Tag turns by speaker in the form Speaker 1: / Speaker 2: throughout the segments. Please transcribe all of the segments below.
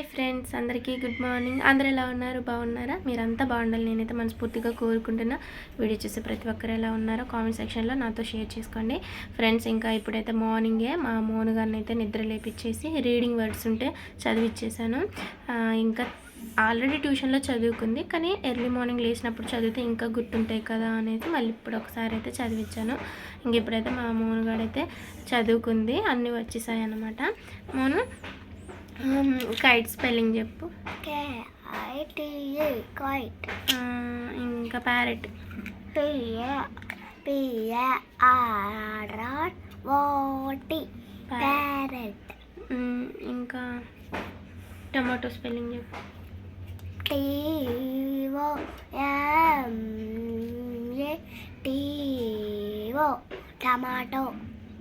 Speaker 1: Hi friends అందరికీ good morning. అందరు ఎలా ఉన్నారు? బాగున్నారా? మీరంతా బాగుండాలి నేనైతే మనస్ఫూర్తిగా కోరుకుంటున్నా. వీడియో చూసే ప్రతి ఒక్కరు ఎలా ఉన్నారో కామెంట్ సెక్షన్లో నాతో షేర్ చేసుకోండి. ఫ్రెండ్స్ ఇంకా ఇప్పుడైతే మార్నింగే మా మోను గారిని అయితే నిద్ర లేపించేసి రీడింగ్ వర్డ్స్ ఉంటే చదివిచ్చేసాను. ఇంకా ఆల్రెడీ ట్యూషన్లో చదువుకుంది కానీ ఎర్లీ మార్నింగ్ లేచినప్పుడు చదివితే ఇంకా గుర్తుంటాయి కదా అనేది మళ్ళీ ఇప్పుడు ఒకసారి అయితే చదివించాను ఇంక ఇప్పుడైతే మా మోనుగాడైతే చదువుకుంది అన్నీ వచ్చేసాయి అన్నమాట మోను కైట్ స్పెల్లింగ్ చెప్పు
Speaker 2: kite.
Speaker 1: ఆ, ఇంకా ప్యారెట్
Speaker 2: P-A-R-R-O-T, parrot.
Speaker 1: ఇంకా టమాటో స్పెల్లింగ్ చెప్పు.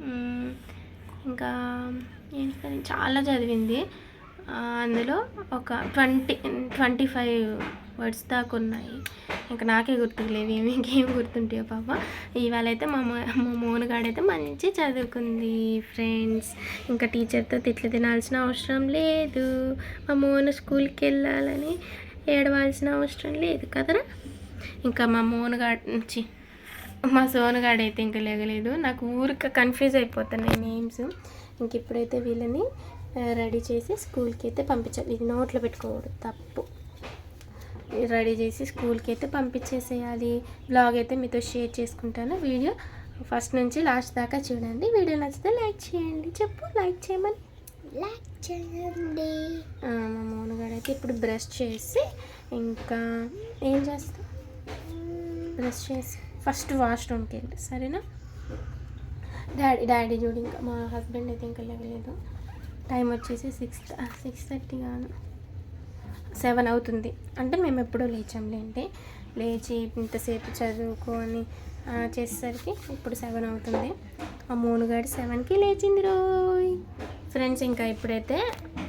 Speaker 1: మ్మ్, ఇంకా ఏం spelling? చాలా చదివింది అందులో ఒక ట్వంటీ ట్వంటీ ఫైవ్ వర్డ్స్ దాకా ఉన్నాయి. ఇంకా నాకే గుర్తులేవు ఏమి ఇంకేం గుర్తుంటాయో పాప. ఇవాళ అయితే మా మా మోనుగాడైతే మంచి చదువుకుంది ఫ్రెండ్స్. ఇంకా టీచర్తో తిట్లు తినాల్సిన అవసరం లేదు. మా మోను స్కూల్కి వెళ్ళాలని ఏడవాల్సిన అవసరం లేదు కదరా? ఇంకా మా మోనుగాడ్ నుంచి మా సోనుగాడైతే ఇంకా లేగలేదు. నాకు ఊరిక కన్ఫ్యూజ్ అయిపోతున్నాయి నేమ్స్. ఇంక ఇప్పుడైతే వీళ్ళని రెడీ చేసి స్కూల్కి అయితే పంపించాలి ఇది నోట్లో పెట్టుకోకూడదు తప్పు. రెడీ చేసి స్కూల్కి అయితే పంపించేసేయాలి. బ్లాగ్ అయితే మీతో షేర్ చేసుకుంటాను. వీడియో ఫస్ట్ నుంచి లాస్ట్ దాకా చూడండి. వీడియో నచ్చితే లైక్ చేయండి. చెప్పు లైక్ చేయమని.
Speaker 2: Like చేయండి.
Speaker 1: మా మోనగాడైతే ఇప్పుడు బ్రష్ చేసి ఇంకా ఏం చేస్తాం బ్రష్ చేసి ఫస్ట్ వాష్రూమ్కి వెళ్ళి. సరేనా? డాడీ డాడీ చూడు ఇంకా మా హస్బెండ్ అయితే ఇంకా లేవలేదు. టైం వచ్చేసి సిక్స్ సిక్స్ థర్టీ కాదు. సెవెన్ అవుతుంది. అంటే మేము ఎప్పుడో లేచాంలేండి లేచి ఇంతసేపు చదువుకొని చేసేసరికి ఇప్పుడు సెవెన్ అవుతుంది. ఆ మూనుగాడి సెవెన్కి లేచింది రోయ్. ఫ్రెండ్స్ ఇంకా ఇప్పుడైతే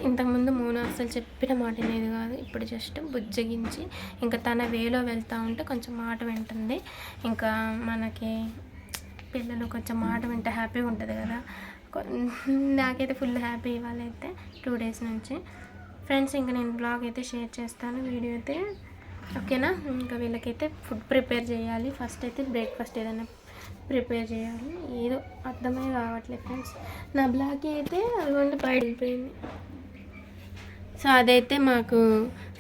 Speaker 1: ఇంతకుముందు మూను అసలు చెప్పిన మాట అనేది కాదు. ఇప్పుడు జస్ట్ బుజ్జగించి ఇంకా తన వేలో వెళ్తూ ఉంటే కొంచెం మాట వింటుంది. ఇంకా మనకి పిల్లలు కొంచెం మాట వింటే హ్యాపీగా ఉంటుంది కదా. నాకైతే ఫుల్ హ్యాపీ ఇవాళైతే టూ డేస్ నుంచి. ఫ్రెండ్స్ ఇంకా నేను బ్లాగ్ అయితే షేర్ చేస్తాను వీడియో అయితే. ఓకేనా? ఇంకా వీళ్ళకైతే ఫుడ్ ప్రిపేర్ చేయాలి. ఫస్ట్ అయితే బ్రేక్ఫాస్ట్ ఏదైనా ప్రిపేర్ చేయాలి. ఏదో అర్థమే కావట్లేదు ఫ్రెండ్స్. నా బ్లాగ్ అయితే అదిగోండి వెళ్ళిపోయింది. సో అదైతే మాకు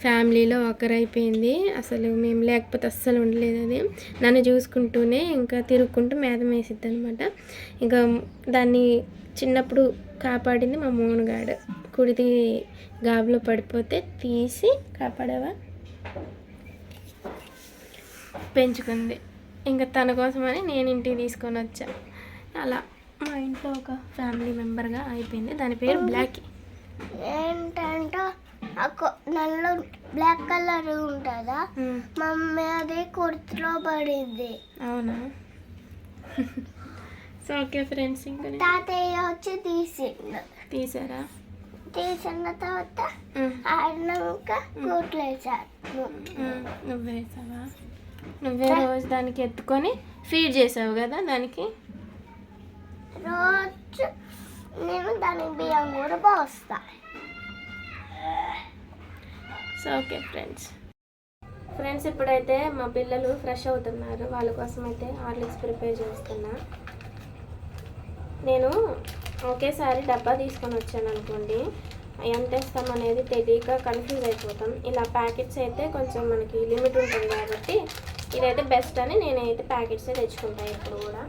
Speaker 1: ఫ్యామిలీలో ఒకరైపోయింది. అసలు మేము లేకపోతే అస్సలు ఉండలేదు అది. నన్ను చూసుకుంటూనే ఇంకా తిరుగుకుంటూ మేధం వేసిద్ది అనమాట ఇంకా దాన్ని చిన్నప్పుడు కాపాడింది మా మోనుగాడు. కుడిది గాబులో పడిపోతే తీసి కాపాడవా? పెంచుకుంది. ఇంకా తన కోసమని నేను ఇంటికి తీసుకొని వచ్చా అలా మా ఇంట్లో ఒక ఫ్యామిలీ మెంబర్గా అయిపోయింది. దాని పేరు బ్లాకీ.
Speaker 2: ఏంటంటే నల్ల బ్లాక్ కలర్ ఉంటుందా? మమ్మీ అది కుర్తిలో పడింది.
Speaker 1: అవునా? సో ఓకే ఫ్రెండ్స్ ఇంకా
Speaker 2: తాతయ్య వచ్చి తీసిండు.
Speaker 1: తీసారా?
Speaker 2: తీసిన తర్వాత ఆడినాక కూట్లేసాను
Speaker 1: ఉమ్, నువ్వే వేసావా? నువ్వే రోజు దానికి ఎత్తుకొని ఫీడ్ చేసావు కదా దానికి?
Speaker 2: రోజు నేను దాని బియ్యం కూడా పోస్తా
Speaker 1: సో ఓకే ఫ్రెండ్స్ ఫ్రెండ్స్ ఇప్పుడైతే మా పిల్లలు ఫ్రెష్ అవుతున్నారు. వాళ్ళ కోసం అయితే హార్లిక్స్ ప్రిపేర్ చేస్తున్నా. నేను ఒకేసారి డబ్బా తీసుకొని వచ్చాను అనుకోండి. ఎంత ఇస్తాం అనేది తెలియక కన్ఫ్యూజ్ అయిపోతాం. ఇలా ప్యాకెట్స్ అయితే కొంచెం మనకి లిమిట్ ఉంటుంది కాబట్టి ఇదైతే బెస్ట్ అని నేనైతే ప్యాకెట్సే తెచ్చుకుంటాను ఇప్పుడు కూడా.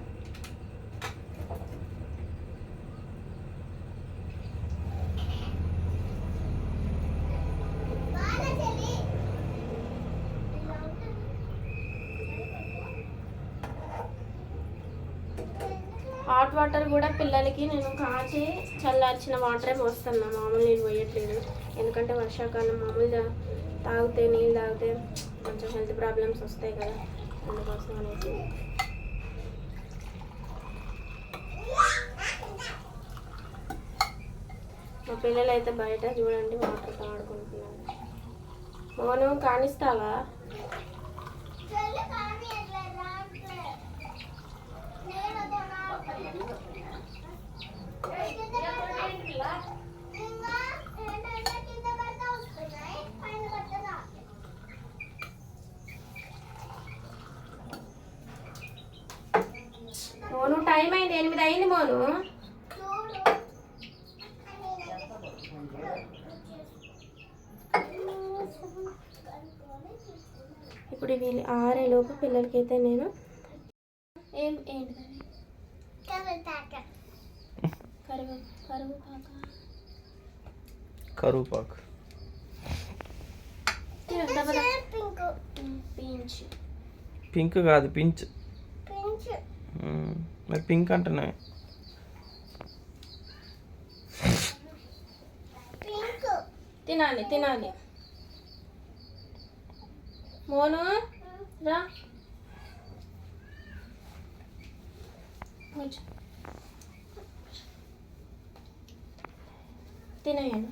Speaker 1: హాట్ వాటర్ కూడా పిల్లలకి నేను కాచి చల్లార్చిన వాటరే పోస్తున్నా మామూలు నేను పోయట్లేదు. ఎందుకంటే వర్షాకాలం మామూలుగా తాగితే నీళ్ళు తాగితే కొంచెం హెల్త్ ప్రాబ్లమ్స్ వస్తాయి కదా. అందుకోసం అనేసి. మా పిల్లలు అయితే బయట చూడండి వాటర్తో ఆడుకుంటున్నారు మోను కానిస్తావా? మోను ఇప్పుడు వీళ్ళు ఆరే లోపు పిల్లలకైతే నేను ఏం ఏంటి పాక
Speaker 3: కరువుపాకు.
Speaker 1: పీంచ్
Speaker 3: పింక్ కాదు పించ్. మ్మ్. మరి పింక్ అంటున్నా.
Speaker 1: తినాలి తినాలి. మోను రా. తినేయండి.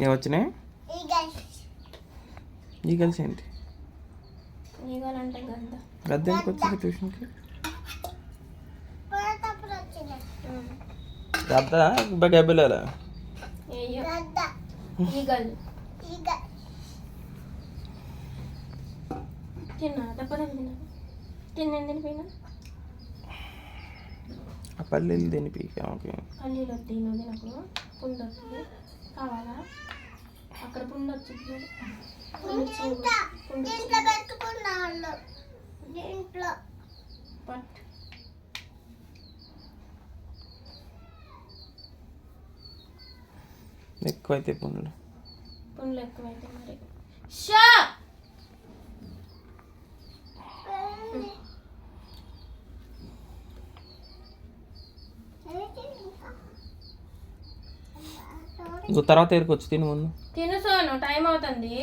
Speaker 2: పోతే
Speaker 3: ఏం వచ్చినాయి?
Speaker 2: ఈ గర్ల్స్
Speaker 3: ఈ కలిసి ఏంటి గద్దె. ఎందుకు వచ్చింది ట్యూషన్కి గబ్బిలేలా?
Speaker 1: తిన్నా తిన్నా
Speaker 3: ఆ పల్లెలు దేని పీక ఓకే.
Speaker 1: పల్లీలు నువ్వు తినకు పుండు వస్తుంది. కావాలా? అక్కడ పుండు వచ్చింది.
Speaker 2: ఇంట్లో పెట్టుకున్న వాళ్ళు. దీంట్లో
Speaker 1: పట్
Speaker 3: ఎక్కువైతే పుండ్లు.
Speaker 1: పుండ్లు ఎక్కువైతే మరి. షా!
Speaker 3: ఇంకో తర్వాత ఏరుకొచ్చి తిని ముందు.
Speaker 1: తిను సోను టైం అవుతుంది?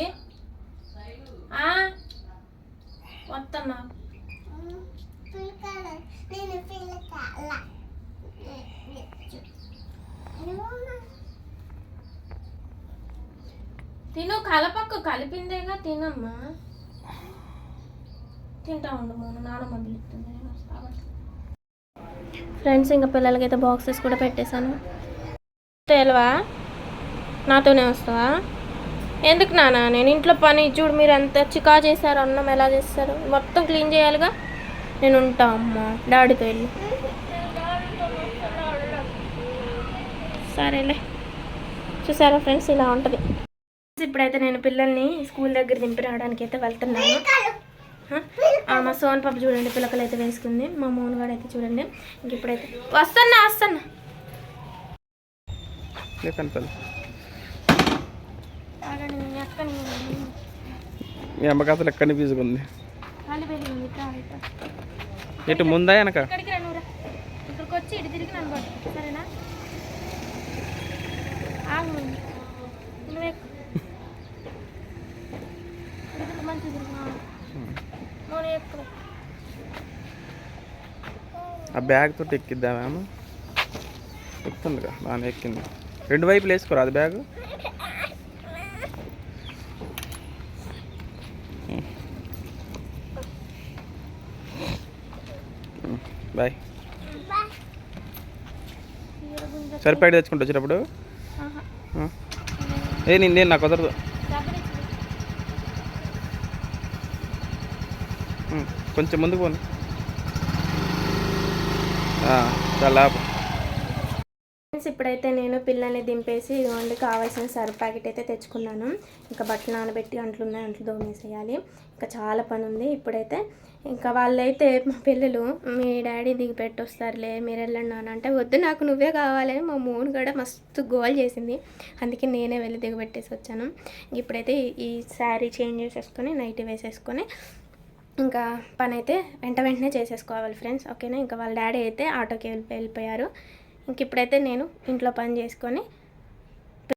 Speaker 1: వస్తున్నా తిను కలపక్క కలిపిందేగా తినమ్మా. తింటా ఉండు మూడు నానమ్మ పిలుస్తుంది నేను ఫ్రెండ్స్ ఇంకా పిల్లలకైతే బాక్సెస్ కూడా పెట్టేశాను. తెలవా? నాతోనే వస్తావా? ఎందుకు నాన్న నేను ఇంట్లో పని చూడు మీరు ఎంత చికా చేశారు అన్నం ఎలా చేస్తారు? మొత్తం క్లీన్ చేయాలిగా? నేను ఉంటా అమ్మ డాడీతో వెళ్ళి. సరేలే. చూసారా ఫ్రెండ్స్ ఇలా ఉంటుంది. ఇప్పుడైతే నేను పిల్లల్ని స్కూల్ దగ్గర దింపి రావడానికి అయితే వెళ్తున్నాను. మా సోన్ పాప చూడండి పిల్లకలు అయితే వేసుకుంది. మా మోనుగాడు అయితే చూడండి. ఇంక ఇప్పుడైతే వస్తున్నా వస్తున్నా. మీ అక్కని
Speaker 3: మీ అమ్మకి అసలు ఎక్కడిని పీసుకుంది
Speaker 1: ఖాళీ వెళ్ళి ఉంది.
Speaker 3: ఇటు ముందా వెనక.
Speaker 1: ఆ.
Speaker 3: బ్యాగ్ తోటి ఎక్కిద్దామేమో ఎక్కుతుందిగా బాగానే ఎక్కింది. రెండు వైపులు వేసుకోరా అది బ్యాగ్? బాయ్ సరిపడి తెచ్చుకుంటూ వచ్చేటప్పుడు
Speaker 1: ఆహా.
Speaker 3: ఆ. ఏ నేను నేను నాకు కుదరదు కొంచెం ముందుకు పోను చాలా.
Speaker 1: ఫ్రెండ్స్ ఇప్పుడైతే నేను పిల్లల్ని దింపేసి ఇదిగోండి కావాల్సిన సర్ఫ్ ప్యాకెట్ అయితే తెచ్చుకున్నాను ఇంకా బట్టలు నానబెట్టి అంట్లు ఉన్నాయి అంట్లు దోమేసేయాలి ఇంకా చాలా పని ఉంది ఇప్పుడైతే ఇంకా వాళ్ళైతే మా పిల్లలు మీ డాడీ దిగి పెట్టొస్తారులే మీరు వెళ్ళండి నాన్న అంటే వద్దు నాకు నువ్వే కావాలని మా మూన్ కూడా మస్తు గోల్ చేసింది అందుకే నేనే వెళ్ళి దిగబెట్టేసి వచ్చాను. ఇప్పుడైతే ఈ శారీ చేంజ్ చేసేసుకొని నైట్ వేసేసుకొని ఇంకా పని అయితే వెంట వెంటనే చేసేసుకోవాలి ఫ్రెండ్స్ ఓకేనా? ఇంకా వాళ్ళ డాడీ అయితే ఆటోకి వెళ్ళి వెళ్ళిపోయారు. ఇంక ఇప్పుడైతే నేను ఇంట్లో పని చేసుకొని